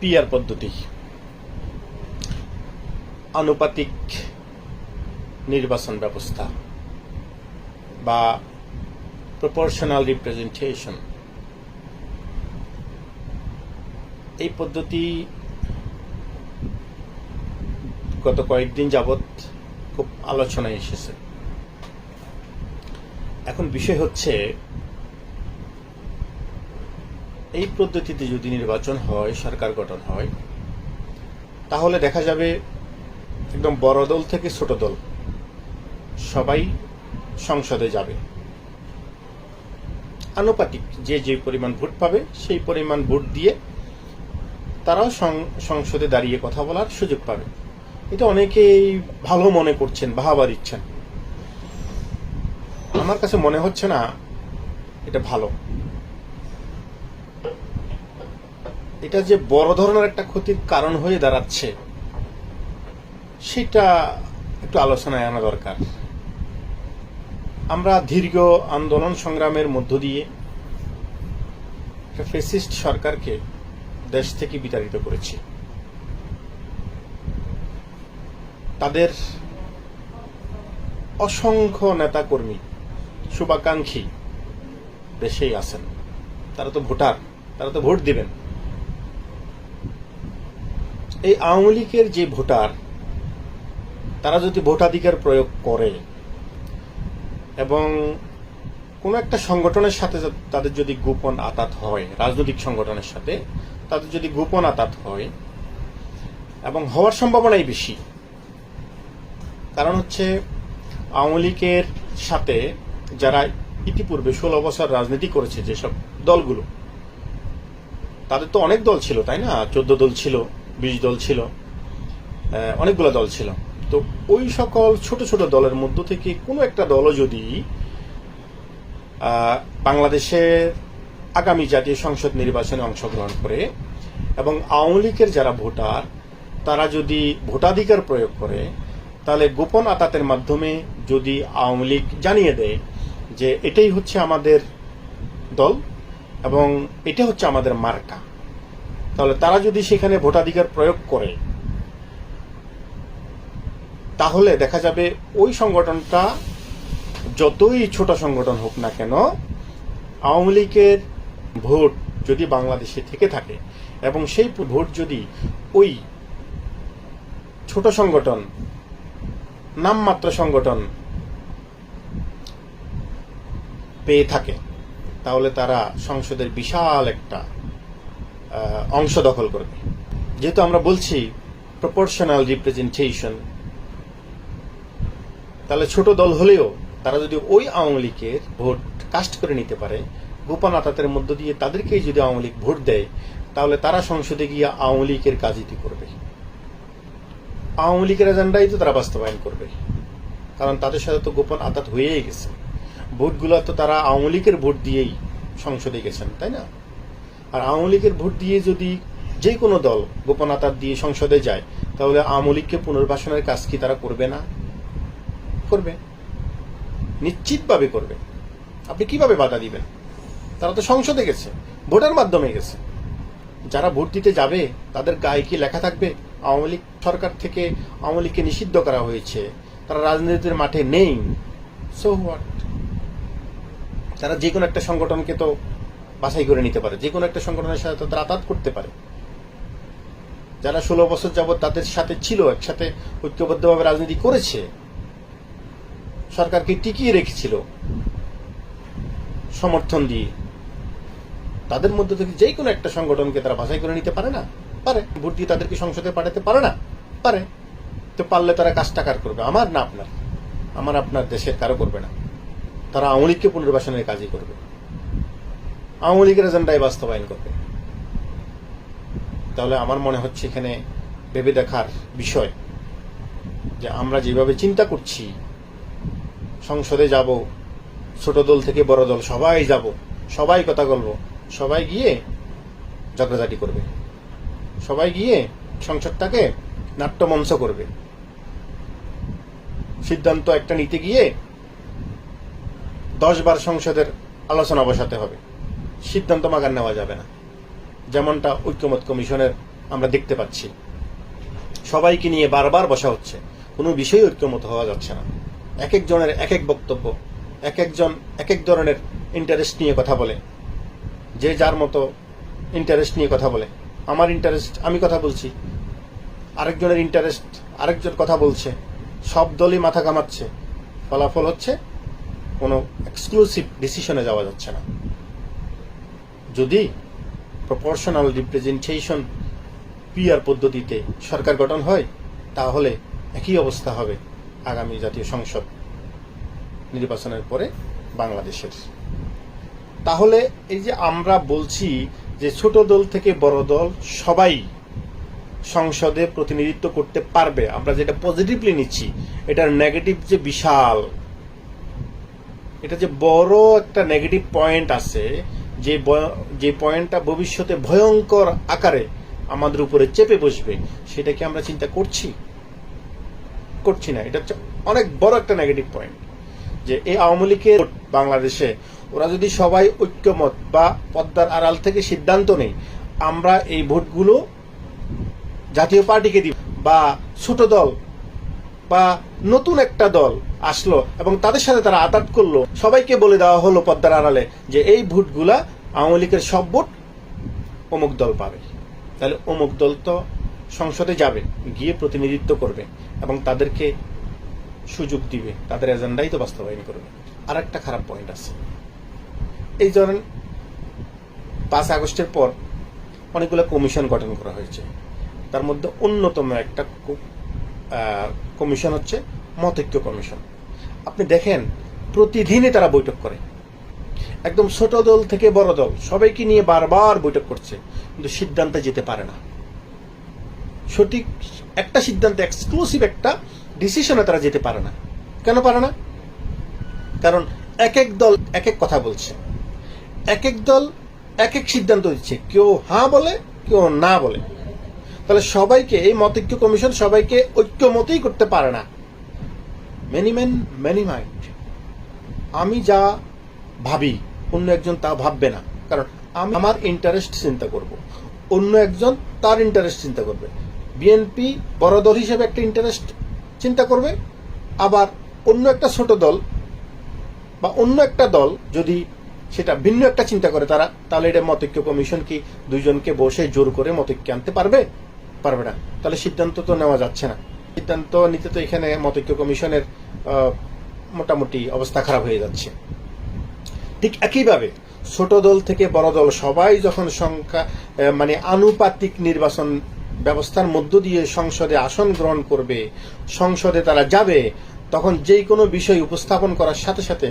PR পদ্ধতি। আনুপাতিক নির্বাচন ব্যবস্থা বা প্রপোর্শনাল রিপ্রেজেন্টেশন এই পদ্ধতি গত কয়েকদিন যাবৎ খুব আলোচনায় এসেছে। এখন বিষয় হচ্ছে এই পদ্ধতিতে যদি নির্বাচন হয়, সরকার গঠন হয়, তাহলে দেখা যাবে একদম বড় দল থেকে ছোট দল সবাই সংসদে যাবে। আনুপাতিক যে যে পরিমাণ ভোট পাবে, সেই পরিমাণ ভোট দিয়ে তারাও সংসদে দাঁড়িয়ে কথা বলার সুযোগ পাবে। এটা অনেকেই ভালো মনে করছেন বাহাবা দিচ্ছেন। আমার কাছে মনে হচ্ছে না এটা ভালো। এটা যে বড় ধরনের একটা ক্ষতির কারণ হয়ে দাঁড়াচ্ছে, সেটা একটু আলোচনায় আনা দরকার। আমরা দীর্ঘ আন্দোলন সংগ্রামের মধ্য দিয়ে ফেসিস্ট সরকারকে দেশ থেকে বিতাড়িত করেছি। তাদের অসংখ্য নেতাকর্মী, শুভাকাঙ্ক্ষী দেশেই আছেন। তারা তো ভোটার। তারা তো ভোট দিবেন। এই আওয়ামী লীগের যে ভোটার, তারা যদি ভোটাধিকার প্রয়োগ করে এবং কোনো একটা সংগঠনের সাথে তাদের যদি গোপন আতাত হয়, রাজনৈতিক সংগঠনের সাথে, তাদের যদি গোপন আতাত হয় এবং হওয়ার সম্ভাবনাই বেশি, কারণ হচ্ছে আওয়ামী লীগের সাথে যারা ইতিপূর্বে ষোলো বছর রাজনীতি করেছে যেসব দলগুলো তাদের তো অনেক দল ছিল, তাই না? চোদ্দ দল ছিল, বিশ দল ছিল অনেকগুলো দল ছিল। তো ওই সকল ছোট ছোট দলের মধ্য থেকে কোনো একটা দলও যদি বাংলাদেশের আগামী জাতীয় সংসদ নির্বাচনে অংশগ্রহণ করে এবং আওয়ামী লীগের যারা ভোটার, তারা যদি ভোটাধিকার প্রয়োগ করে, তাহলে গোপন আতাতের মাধ্যমে যদি আওয়ামী লীগ জানিয়ে দেয় যে এটাই হচ্ছে আমাদের দল এবং এটা হচ্ছে আমাদের মার্কা। তাহলে তারা যদি সেখানে ভোটাধিকার প্রয়োগ করে, তাহলে দেখা যাবে ওই সংগঠনটা যতই ছোট সংগঠন হোক না কেন, আওয়ামী লীগের ভোট যদি বাংলাদেশে থেকে থাকে এবং সেই ভোট যদি ওই ছোট সংগঠন, নামমাত্র সংগঠন পেয়ে থাকে তাহলে তারা সংসদের বিশাল একটা অংশ দখল করবে। যেহেতু আমরা বলছি প্রপোর্শনাল রিপ্রেজেন্টেশন তাহলে ছোট দল হলেও তারা যদি ওই আওয়ামী লীগের ভোট কাস্ট করে নিতে পারে, গোপন আতাতের মধ্য দিয়ে তাদেরকেই যদি আওয়ামী লীগ ভোট দেয়, তাহলে তারা সংসদে গিয়ে আওয়ামী লীগের কাজটি করবে। আওয়ামী লীগের এজেন্ডাই তো তারা বাস্তবায়ন করবে, কারণ তাদের সাথে তো গোপন আতাত হয়েই গেছে। ভোটগুলো তো তারা আওয়ামী লীগের ভোট দিয়েই সংসদে গেছেন, তাই না? আর আওয়ামী লীগের ভোট দিয়ে যদি যে কোনো দল গোপন আতাত দিয়ে সংসদে যায়, তাহলে আওয়ামী লীগকে পুনর্বাসনের কাজ কি তারা করবে না? করবে। নিশ্চিতভাবে করবে। আপনি কীভাবে বাধা দিবেন? তারা তো সংসদে গেছে, ভোটের মাধ্যমে গেছে। যারা ভোট দিতে যাবে, তাদের গায়ে কি লেখা থাকবে? আওয়ামী লীগ সরকার থেকে আওয়ামী লীগকে নিষিদ্ধ করা হয়েছে, তারা রাজনীতির মাঠে নেই। সো হোয়াট তারা যে কোনো একটা সংগঠনকে তো বাছাই করে নিতে পারে যে কোনো একটা সংগঠনের সাথে তারা আতাত করতে পারে। যারা ষোলো বছর যাবৎ তাদের সাথে ছিল, একসাথে ঐক্যবদ্ধভাবে রাজনীতি করেছে, সরকারকে টিকিয়ে রেখেছিল সমর্থন দিয়ে, তাদের মধ্যে থেকে যে কোনো একটা সংগঠনকে তারা বাছাই করে নিতে পারে না? পারে। ভোট দিয়ে তাদেরকে সংসদে পাঠাতে পারে না? পারে। তো পারলে তারা কাজটা কার করবে? আমার না আপনার? আমার আপনার দেশের কারও করবে না। তারা আওয়ামী পুনর্বাসনের কাজই করবে। আওয়ামী লীগের এজেন্ডায় বাস্তবায়ন করবে। তাহলে আমার মনে হচ্ছে এখানে ভেবে দেখার বিষয় যে আমরা যেভাবে চিন্তা করছি, সংসদে যাব, ছোট দল থেকে বড় দল, সবাই যাব, সবাই কথা বলব, সবাই গিয়ে ঝগড়াঝাটি করবে, সবাই গিয়ে সংসদটাকে নাট্যমঞ্চ করবে। সিদ্ধান্ত একটা নিতে গিয়ে দশ বার সংসদের আলোচনা বসাতে হবে। সিদ্ধান্ত মাগার নেওয়া যাবে না। যেমনটা ঐক্যমত কমিশনের আমরা দেখতে পাচ্ছি। সবাইকে নিয়ে বারবার বসা হচ্ছে। কোনো বিষয়ে ঐক্যমত হওয়া যাচ্ছে না। এক একজনের এক এক বক্তব্য এক একজন এক এক ধরনের ইন্টারেস্ট নিয়ে কথা বলে। যে যার মতো ইন্টারেস্ট নিয়ে কথা বলে। আমার ইন্টারেস্ট আমি কথা বলছি। আরেকজনের ইন্টারেস্ট আরেকজন কথা বলছে। সব দলই মাথা কামাচ্ছে ফলাফল হচ্ছে কোনো এক্সক্লুসিভ ডিসিশনে যাওয়া যাচ্ছে না। যদি প্রপোর্শনাল রিপ্রেজেন্টেশন পিআর পদ্ধতিতে সরকার গঠন হয়, তাহলে একই অবস্থা হবে আগামী জাতীয় সংসদ নির্বাচনের পরে বাংলাদেশের। তাহলে এই যে আমরা বলছি যে ছোট দল থেকে বড় দল সবাই সংসদে প্রতিনিধিত্ব করতে পারবে, আমরা যেটা পজিটিভলি নিচ্ছি, এটার নেগেটিভ যে বিশাল এটা যে বড় একটা নেগেটিভ পয়েন্ট আছে, যে যে পয়েন্টটা ভবিষ্যতে ভয়ঙ্কর আকারে আমাদের উপরে চেপে বসবে সেটা কি আমরা চিন্তা করছি? করছি না। এটা হচ্ছে অনেক বড় একটা নেগেটিভ পয়েন্ট যে এই আওয়ামী লীগের বাংলাদেশে ওরা যদি সবাই ঐক্যমত বা পদ্মার আড়াল থেকে সিদ্ধান্ত নেই আমরা এই ভোটগুলো জাতীয় পার্টিকে দিব বা ছোট দল বা নতুন একটা দল আসলো এবং তাদের সাথে তারা আতাত করল, সবাইকে বলে দেওয়া হলো পদ্মার আড়ালে যে এই ভোটগুলা আওয়ামী লীগের সব ভোট অমুক দল পাবে। তাহলে অমুক দল তো সংসদে যাবে, গিয়ে প্রতিনিধিত্ব করবে এবং তাদেরকে সুযোগ দিবে, তাদের এজেন্ডাই তো বাস্তবায়ন করবে। আর একটা খারাপ পয়েন্ট আছে। এই ধরেন পাঁচ আগস্টের পর অনেকগুলো কমিশন গঠন করা হয়েছে। তার মধ্যে অন্যতম একটা কমিশন হচ্ছে মতৈক্য কমিশন। আপনি দেখেন, প্রতিদিনই তারা বৈঠক করে। একদম ছোট দল থেকে বড় দল, সবাইকে নিয়ে বারবার বৈঠক করছে, কিন্তু সিদ্ধান্তে যেতে পারে না। সঠিক একটা সিদ্ধান্ত এক্সক্লুসিভ একটা ডিসিশনে তারা যেতে পারে না। কেন পারে না? কারণ এক এক দল এক এক কথা বলছে। এক এক দল এক এক সিদ্ধান্ত দিচ্ছে। কেউ হ্যাঁ বলে, কেউ না বলে। তাহলে সবাইকে, এই মতৈক্য কমিশন সবাইকে ঐক্যমতই করতে পারে না। মেনি ম্যান মেনি মাইন্ড আমি যা ভাবি, অন্য একজন তা ভাববে না। কারণ আমি আমার ইন্টারেস্ট চিন্তা করব। অন্য একজন তার ইন্টারেস্ট চিন্তা করবে। বিএনপি বড় দল হিসেবে একটা ইন্টারেস্ট চিন্তা করবে। আবার অন্য একটা ছোট দল বা অন্য একটা দল যদি সেটা ভিন্ন একটা চিন্তা করে তারা, তাহলে এটা মতৈক্য কমিশন কি দুইজনকে বসে জোর করে মতৈক্য আনতে পারবে? পারবে না। তাহলে সিদ্ধান্ত তো নেওয়া যাচ্ছে না। সিদ্ধান্ত নিতে তো এখানে মতৈক্য কমিশনের মোটামুটি অবস্থা খারাপ হয়ে যাচ্ছে। ঠিক একইভাবে ছোট দল থেকে বড় দল সবাই যখন সংখ্যা মানে আনুপাতিক নির্বাচন ব্যবস্থার মধ্য দিয়ে সংসদে আসন গ্রহণ করবে, সংসদে তারা যাবে, তখন যেই কোনো বিষয় উপস্থাপন করার সাথে সাথে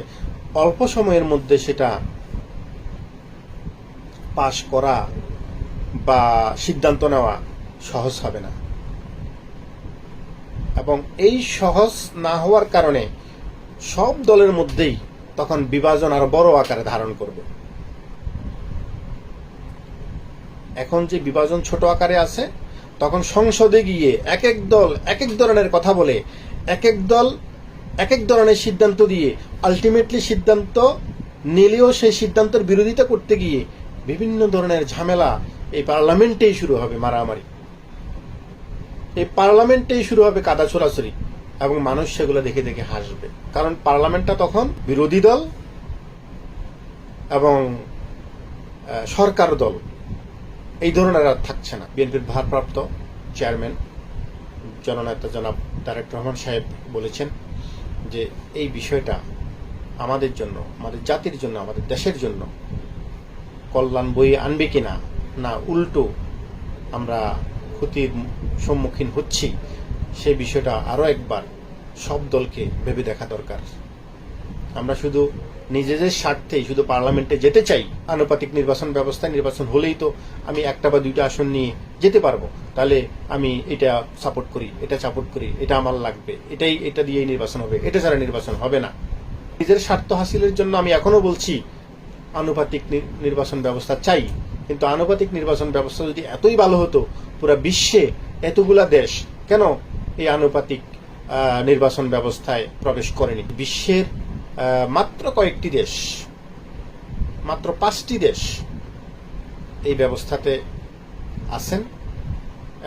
অল্প সময়ের মধ্যে সেটা পাশ করা বা সিদ্ধান্ত নেওয়া সহজ হবে না। এবং এই সহজ না হওয়ার কারণে সব দলের মধ্যেই তখন বিভাজন আরও বড় আকারে ধারণ করবে। এখন যে বিভাজন ছোট আকারে আছে, তখন সংসদে গিয়ে এক এক দল এক এক ধরনের কথা বলে, এক এক দল এক এক ধরনের সিদ্ধান্ত দিয়ে আলটিমেটলি সিদ্ধান্ত নিলেও সেই সিদ্ধান্তের বিরোধিতা করতে গিয়ে বিভিন্ন ধরনের ঝামেলা এই পার্লামেন্টেই শুরু হবে মারামারি। এই পার্লামেন্টেই শুরু হবে কাদা ছোড়াছড়ি এবং মানুষ সেগুলো দেখে দেখে হাসবে। কারণ পার্লামেন্টটা তখন বিরোধী দল এবং সরকার দল। এই ধরনের আর থাকছে না। বিএনপির ভারপ্রাপ্ত চেয়ারম্যান, জননেতা জনাব তারেক রহমান সাহেব বলেছেন যে এই বিষয়টা আমাদের জন্য, আমাদের জাতির জন্য, আমাদের দেশের জন্য কল্যাণ বই আনবে কিনা, না উল্টো আমরা ক্ষতির সম্মুখীন হচ্ছি, সেই বিষয়টা আরও একবার সব দলকে ভেবে দেখা দরকার। আমরা শুধু নিজেদের স্বার্থেই, শুধু পার্লামেন্টে যেতে চাই, আনুপাতিক নির্বাচন ব্যবস্থায় নির্বাচন হলেই তো আমি একটা বা দুইটা আসন নিয়ে যেতে পারব। তাহলে আমি এটা সাপোর্ট করি, এটা সাপোর্ট করি, এটা আমার লাগবে, এটাই, এটা দিয়েই নির্বাচন হবে, এটা ছাড়া নির্বাচন হবে না। নিজের স্বার্থ হাসিলের জন্য আমি এখনও বলছি, আনুপাতিক নির্বাচন ব্যবস্থা চাই। কিন্তু আনুপাতিক নির্বাচন ব্যবস্থা যদি এতই ভালো হতো, পুরো বিশ্বে এতগুলা দেশ কেন এই আনুপাতিক নির্বাচন ব্যবস্থায় প্রবেশ করেনি? বিশ্বের মাত্র কয়েকটি দেশ, মাত্র পাঁচটি দেশ এই ব্যবস্থাতে আছেন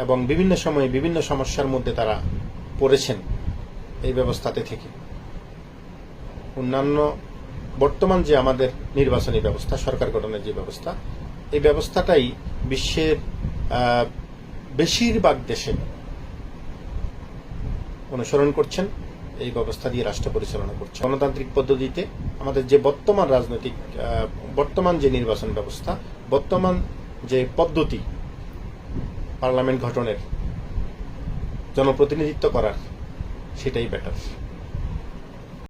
এবং বিভিন্ন সময়ে বিভিন্ন সমস্যার মধ্যে তারা পড়েছেন এই ব্যবস্থাতে থেকে। অন্যান্য বর্তমান যে আমাদের নির্বাচনী ব্যবস্থা, সরকার গঠনের যে ব্যবস্থা এই ব্যবস্থাটাই বিশ্বের বেশিরভাগ দেশে অনুসরণ করছেন, এই ব্যবস্থা দিয়ে রাষ্ট্র পরিচালনা করছে গণতান্ত্রিক পদ্ধতিতে আমাদের যে বর্তমান রাজনৈতিক বর্তমান যে নির্বাচন ব্যবস্থা, বর্তমান যে পদ্ধতি পার্লামেন্ট গঠনের জনপ্রতিনিধিত্ব করার, সেটাই বেটার